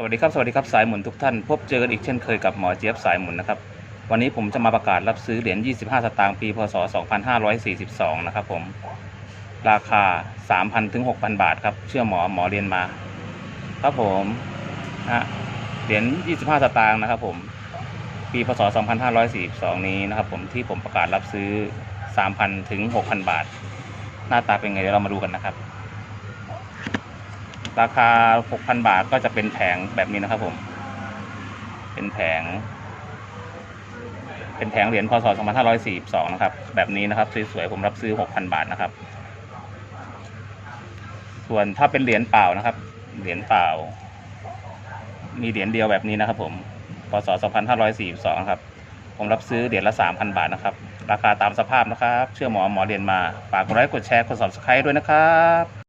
สวัสดีครับสวัสดีครับสายหมุนทุกท่าน พบเจอกันอีกเช่นเคยกับหมอเจี๊ยบสายหมุนนะครับ วันนี้ผมจะมาประกาศรับซื้อเหรียญ 25 สตางค์ปีพศ 2542 นะครับผม ราคา 3,000 ถึง 6,000 บาทครับ เชื่อหมอหมอเรียนมา ครับผมฮะเหรียญ 25 สตางค์นะครับผม ปีพศ 2542 นี้นะครับผมที่ผมประกาศรับซื้อ 3,000 ถึง 6,000 บาท หน้าตาเป็นไงเดี๋ยวเรามาดูกันนะครับ ราคา 6,000 บาทก็จะเป็นแผงแบบนี้นะครับผม เป็นแผง เป็นแผงเหรียญพศ2542 นะครับ แบบนี้นะครับ สวยๆ ผมรับซื้อ 6,000 บาทนะครับ ส่วนถ้าเป็นเหรียญเปล่านะครับ เหรียญเปล่า มีเหรียญเดียวแบบนี้นะครับผมพศ2542 ครับ ผมรับซื้อเหรียญละ 3,000 บาทนะครับ ราคาตามสภาพนะครับ เชื่อหมอหมอเรียนมา ฝากกดไลค์ กดแชร์ กด subscribe ด้วยนะครับ